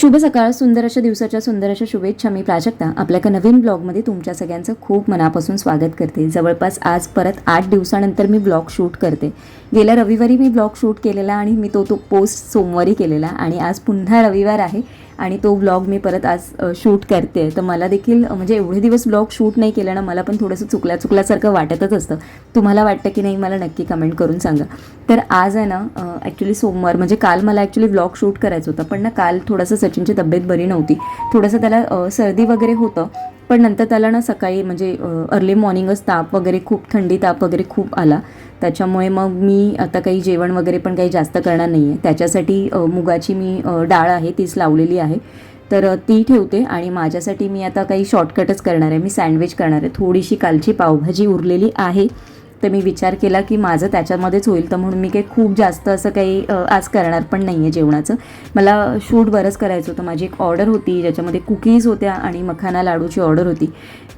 शुभ सकाळ सुंदर अशा दिवसाच्या सुंदर अशा शुभेच्छा मी प्राजक्ता. आपल्या एका नवीन ब्लॉगमध्ये तुमच्या सगळ्यांचं खूप मनापासून स्वागत करते. जवळपास आज परत आठ दिवसानंतर मी ब्लॉग शूट करते. गेल्या रविवारी मी ब्लॉग शूट केलेला आणि मी तो तो पोस्ट सोमवारी केलेला आणि आज पुन्हा रविवार आहे. आणि तो ब्लॉग मी परत आज शूट करते. तर मला देखील म्हणजे एवढे दिवस ब्लॉग शूट नाही केलं ना मला पण थोडंसं चुकल्या चुकल्यासारखं वाटतच असतं. तुम्हाला वाटतं की नाही मला नक्की कमेंट करून सांगा. तर आज आहे ना ॲक्च्युली सोमवार म्हणजे काल मला ॲक्च्युली ब्लॉग शूट करायचं होतं पण ना काल थोडंसं सचिनची तब्येत बरी नव्हती. थोडंसं त्याला सर्दी वगैरे होतं पण नंतर त्याला ना सकाळी म्हणजे अर्ली मॉर्निंगच ताप वगैरे खूप थंडी ताप वगैरे खूप आला. त्याच्यामुळे मग मी आता काही जेवण वगैरे पण काही जास्त करणार नाही आहे त्याच्यासाठी मुगाची मी डाळ आहे तीच लावलेली आहे. तर ती ठेवते आणि माझ्यासाठी मी आता काही शॉर्टकटच करणार आहे. मी सँडविच करणार आहे. थोडीशी कालची पावभाजी उरलेली आहे. तर मी विचार केला की माझं त्याच्यामध्येच होईल तर म्हणून मी काही खूप जास्त असं काही आज करणार पण नाही आहे जेवणाचं. मला शूट बरंच करायचं होतं. माझी एक ऑर्डर होती ज्याच्यामध्ये कुकीज होत्या आणि मखाना लाडूची ऑर्डर होती.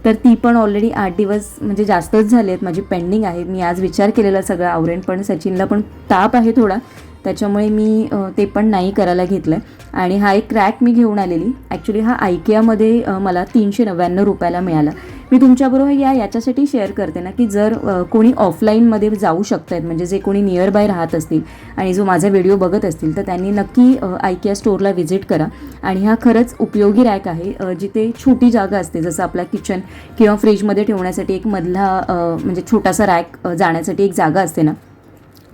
तर ती पण ऑलरेडी आठ दिवस म्हणजे जास्तच झाले आहेत. माझी पेंडिंग आहे. मी आज विचार केलेला सगळं. आवरेन पण सचिनला पण ताप आहे थोडा. त्याच्यामुळे मी ते पण नाही करायला घेतलं. आहे आणि हा एक क्रॅक मी घेऊन आलेली. ॲक्च्युली हा आयकियामध्ये मला तीनशे नव्याण्णव रुपयाला मिळाला. मी तुमच्याबरोबर या याच्यासाठी शेअर करते ना की जर कोणी ऑफलाईनमध्ये जाऊ शकत आहेत म्हणजे जे कोणी नियर बाय राहत असतील आणि जो माझा व्हिडिओ बघत असतील तर त्यांनी नक्की आयकिया स्टोअरला व्हिजिट करा. आणि हा खरंच उपयोगी रॅक आहे जिथे छोटी जागा असते जसं आपला किचन किंवा फ्रीजमध्ये ठेवण्यासाठी एक मधला म्हणजे छोटासा रॅक जाण्यासाठी एक जागा असते ना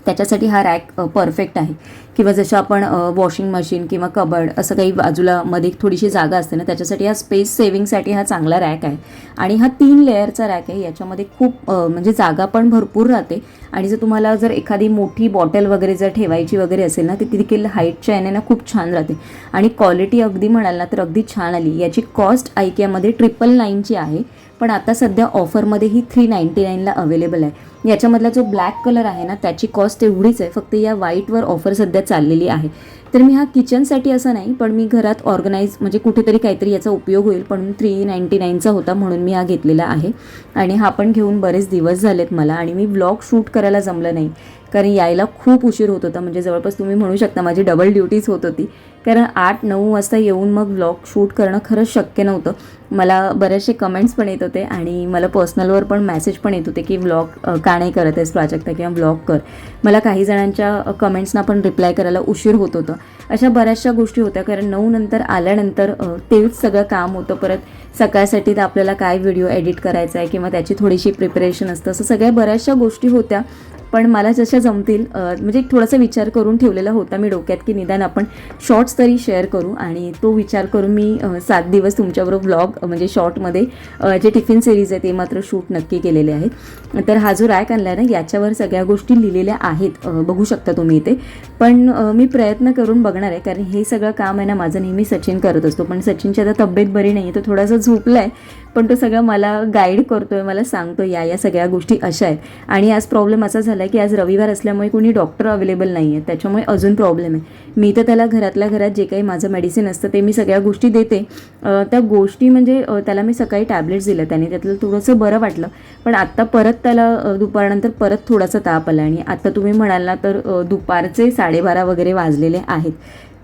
त्याच्यासाठी हा रॅक परफेक्ट आहे. किंवा जसं आपण वॉशिंग मशीन किंवा कबड असं काही बाजूला मध्ये थोडीशी जागा असते ना त्याच्यासाठी हा स्पेस सेविंगसाठी हा चांगला रॅक आहे. आणि हा तीन लेअरचा रॅक आहे. याच्यामध्ये खूप म्हणजे जागा पण भरपूर राहते. आणि जर तुम्हाला जर एखादी मोठी बॉटल वगैरे जर ठेवायची वगैरे असेल ना तर ती देखील हाईटच्या याने ना खूप छान राहते. आणि क्वालिटी अगदी म्हणाल ना तर अगदी छान आली. याची कॉस्ट आयकियामध्ये ट्रिपल नाईनची आहे. पण आता सध्या ऑफरमध्ये ही थ्री नाईन्टी नाईनला अवेलेबल आहे. याच्यामधला जो ब्लॅक कलर आहे ना त्याची कॉस्ट एवढीच आहे फक्त या व्हाईटवर ऑफर सध्या चाललेली आहे. तर मी हा किचनसाठी असं नाही पण मी घरात ऑर्गनाईज म्हणजे कुठेतरी काहीतरी याचा उपयोग होईल पण थ्री नाईन्टी नाईनचा होता म्हणून मी हा घेतलेला आहे. आणि हा पण घेऊन बरेच दिवस झालेत मला आणि मी ब्लॉग शूट करायला जमलं नाही कारण यायला खूप उशीर होत होता. म्हणजे जवळपास तुम्ही म्हणू शकता माझी डबल ड्युटीज होत होती. कारण आठ नऊ वाजता येऊन मग ब्लॉग शूट करणं खरंच शक्य नव्हतं. मला बरेचसे कमेंट्स पण येत होते आणि मला पर्सनलवर पण मेसेज पण येत होते की व्लॉग का नाही करत आहेस प्राजक्ता किंवा ब्लॉग कर. मला काही जणांच्या कमेंट्सना पण रिप्लाय करायला उशीर होत होतं. अशा बऱ्याचशा गोष्टी होत्या. कारण नऊ नंतर आल्यानंतर तेच सगळं काम होतं. परत सकाळसाठी तर आपल्याला काय व्हिडिओ एडिट करायचा आहे किंवा त्याची थोडीशी प्रिपरेशन असतं. असं सगळ्या बऱ्याचशा गोष्टी होत्या. पण मला जशा जमतील म्हणजे एक थोडासा विचार करून ठेवलेला होता मी डोक्यात की निदान आपण शॉर्ट्स तरी शेअर करू आणि तो विचार करून मी सात दिवस तुमच्याबरोबर ब्लॉग म्हणजे शॉर्टमध्ये जे टिफिन सिरीज आहे ते मात्र शूट नक्की केलेले आहेत. तर हा जो रॅक आणला आहे ना याच्यावर सगळ्या गोष्टी लिहिलेल्या आहेत. बघू शकता तुम्ही इथे. पण मी प्रयत्न करून बघणार आहे कारण हे सगळं काम आहे ना माझं नेहमी सचिन करत असतो. पण सचिनची आता तब्येत बरी नाही आहे तो थोडासा झोपला आहे पण तो सगळं मला गाईड करतो आहे मला सांगतो या या सगळ्या गोष्टी अशा आहेत. आणि आज प्रॉब्लेम असा झाला आहे की आज रविवार असल्यामुळे कोणी डॉक्टर अवेलेबल नाही आहे त्याच्यामुळे अजून प्रॉब्लेम आहे. मी तर त्याला घरातल्या घरात जे काही माझं मेडिसिन असतं ते मी सगळ्या गोष्टी देते. त्या गोष्टी म्हणजे त्याला मी सकाळी टॅबलेट्स दिल्या त्याने त्यातलं थोडंसं बरं वाटलं. पण आत्ता परत त्याला दुपारनंतर परत थोडासा ताप आला आणि आता तुम्ही म्हणाल ना तर दुपारचे साडेबारा वगैरे वाजलेले आहेत.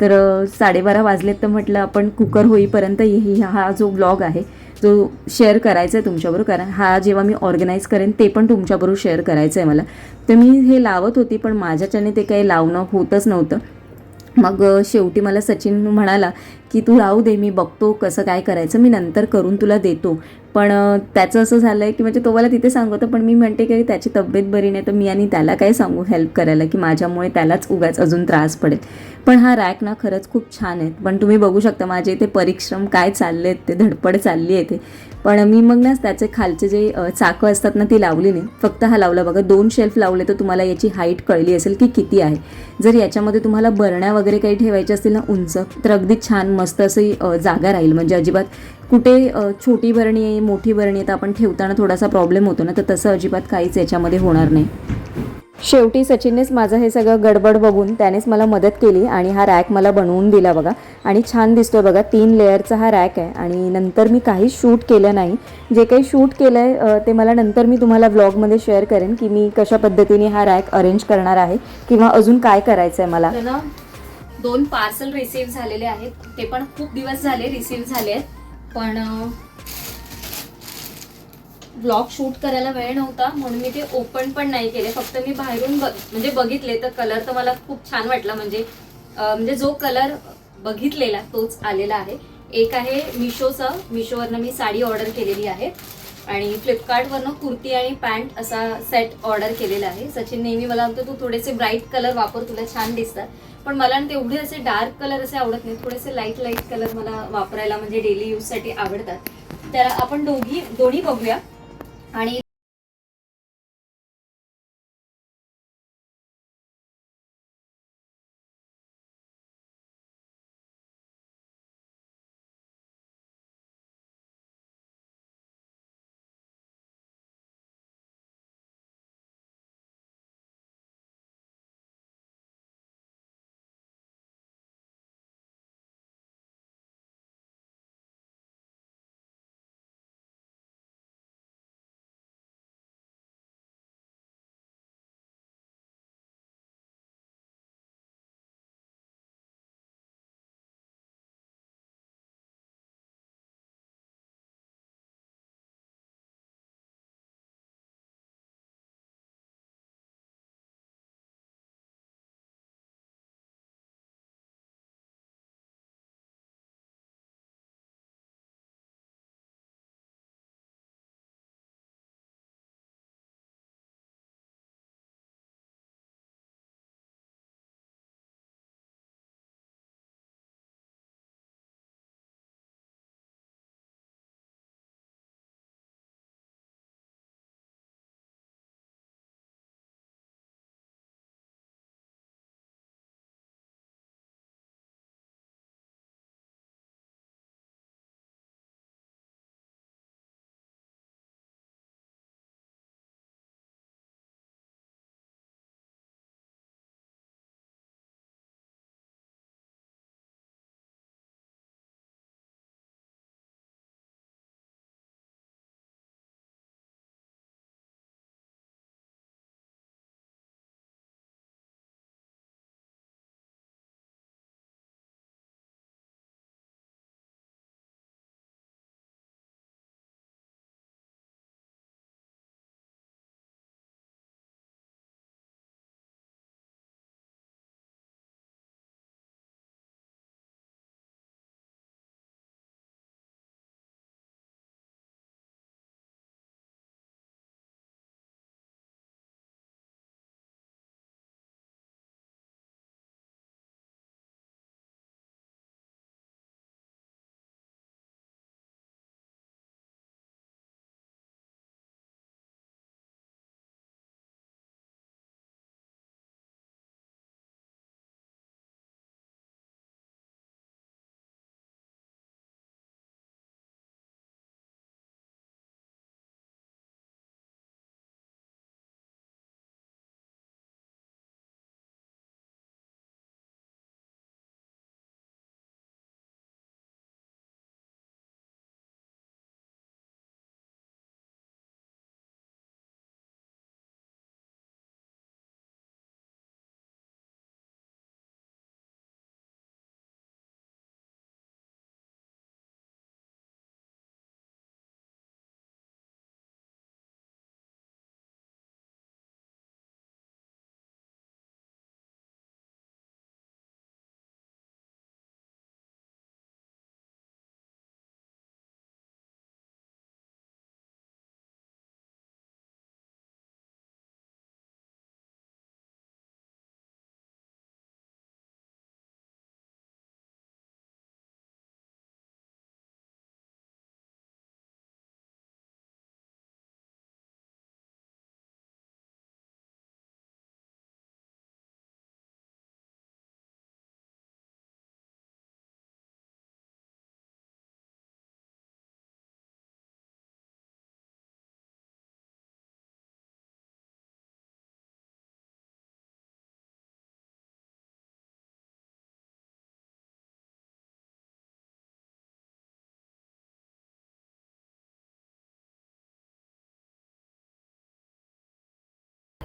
तर साडेबारा वाजलेत तर म्हटलं आपण कुकर होईपर्यंत हा जो ब्लॉग आहे जो शेअर करायचा आहे तुमच्याबरोबर कारण हा जेव्हा मी ऑर्गनाईज करेन ते पण तुमच्याबरोबर शेअर करायचं आहे मला. तर मी हे लावत होती पण माझ्याच्याने ते काही लावणं होतच नव्हतं. मग शेवटी मला सचिन म्हणाला की तू राहू दे मी बघतो कसं काय करायचं मी नंतर करून तुला देतो. पण त्याचं असं झालं आहे की म्हणजे तो मला तिथे सांगतो पण मी म्हणते की त्याची तब्येत बरी नाही तर मी आणि त्याला काय सांगू हेल्प करायला की माझ्यामुळे त्यालाच उगाच अजून त्रास पडेल. पण हा रॅक ना खरंच खूप छान आहेत पण तुम्ही बघू शकता माझे इथे परिश्रम काय चालले आहेत ते धडपड चालली आहे ते पण मी मग ना त्याचे खालचे जे चाकं असतात ना ती लावली नाही. फक्त हा लावला बघा दोन शेल्फ लावले तर तुम्हाला याची हाईट कळली असेल की किती आहे. जर याच्यामध्ये तुम्हाला बरण्या वगैरे काही ठेवायच्या असतील ना उंच तर अगदी छान मस्त अशी जागा राहील. म्हणजे अजिबात कुठे छोटी बरणी आहे मोठी बरणी आहे तर आपण ठेवताना थोडासा प्रॉब्लेम होतो ना तर तसं अजिबात काहीच याच्यामध्ये होणार नाही. शेवटी सचिननेच माझं हे सगळं गडबड बघून त्यानेच मला मदत केली आणि हा रॅक मला बनवून दिला बघा. आणि छान दिसतोय बघा तीन लेअरचा हा रॅक आहे. आणि नंतर मी काहीच शूट केलं नाही. जे काही शूट केलं आहे ते मला नंतर मी तुम्हाला व्लॉगमध्ये शेअर करेन की मी कशा पद्धतीने हा रॅक अरेंज करणार आहे किंवा अजून काय करायचं आहे मला दोन पार्सल रिसीव्ह झालेले आहेत. ते पण खूप दिवस झाले रिसीव्ह झाले आहेत. पण ब्लॉग शूट करायला वेळ नव्हता. म्हणून मी ते ओपन पण नाही केले. फक्त मी बाहेरून बघ म्हणजे बघितले. तर कलर तर मला खूप छान वाटला. म्हणजे म्हणजे जो कलर बघितलेला तोच आलेला आहे. एक आहे मिशोचा मिशोवरनं मी साडी ऑर्डर केलेली आहे. आणि फ्लिपकार्टवरनं कुर्ती आणि पॅन्ट असा सेट ऑर्डर केलेला आहे. सचिन नेहमी मला म्हणतो तू थोडेसे ब्राईट कलर वापर. तुला छान दिसतात. पण मला ना तेवढे असे डार्क कलर असे आवडत नाही थोडेसे लाइट लाइट कलर मला वापरायला म्हणजे डेली यूजसाठी आवडतात. तर आपण दोघी दोन्ही बघूया. आणि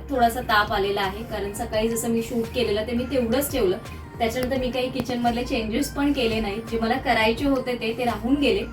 थोडासा ताप आलेला आहे. कारण सकाळी जसं मी शूट केलेलं ते मी तेवढंच ठेवलं. त्याच्यानंतर मी काही किचनमधले चेंजेस पण केले नाहीत. जे मला करायचे होते ते ते राहून गेले.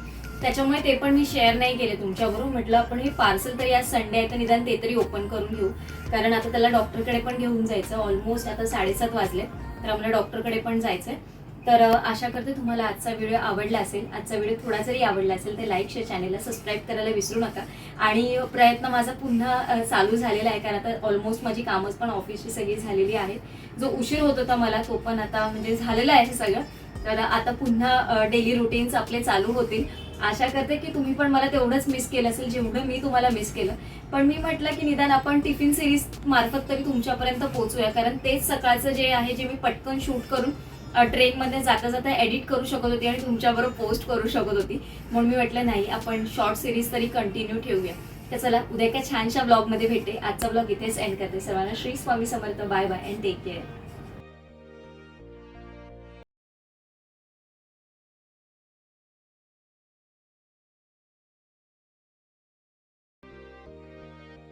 त्याच्यामुळे ते पण मी शेअर नाही केले तुमच्याबरोबर. म्हटलं आपण हे पार्सल तरी आज संडे आहे तर निदान ते तरी ओपन करून घेऊ. कारण आता त्याला डॉक्टरकडे पण घेऊन जायचं. ऑलमोस्ट आता साडेसात वाजले. तर आम्हाला डॉक्टरकडे पण जायचं आहे तर आशा करते तुम्हाला आजचा व्हिडिओ आवडला असेल. आजचा व्हिडिओ थोडा जरी आवडला असेल तर लाईक शेअर चॅनेलला सबस्क्राईब करायला विसरू नका. आणि प्रयत्न माझा पुन्हा चालू झालेला आहे. कारण आता ऑलमोस्ट माझी कामच पण ऑफिसची सगळी झालेली आहेत. जो उशीर होत होता मला तो पण आता म्हणजे झालेला आहे हे सगळं. तर आता पुन्हा डेली रुटीन्स आपले चालू होतील. आशा करते की तुम्ही पण मला तेवढंच मिस केलं असेल जेवढं मी तुम्हाला मिस केलं. पण मी म्हटलं की निदान आपण टिफिन सिरीज मार्फत तरी तुमच्यापर्यंत पोहोचूया. कारण तेच सकाळचं जे आहे जे मी पटकन शूट करून ट्रेनमध्ये जाता जाता एडिट करू शकत होती आणि तुमच्याबरोबर पोस्ट करू शकत होती. म्हणून मी म्हटलं नाही आपण शॉर्ट सिरीज तरी कंटिन्यू ठेवूया. तर चला उद्या एका छानशा ब्लॉगमध्ये भेटे आजचा ब्लॉग इथेच एंड करते. सर्वांना Shri Swami Samarth. Bye bye and take care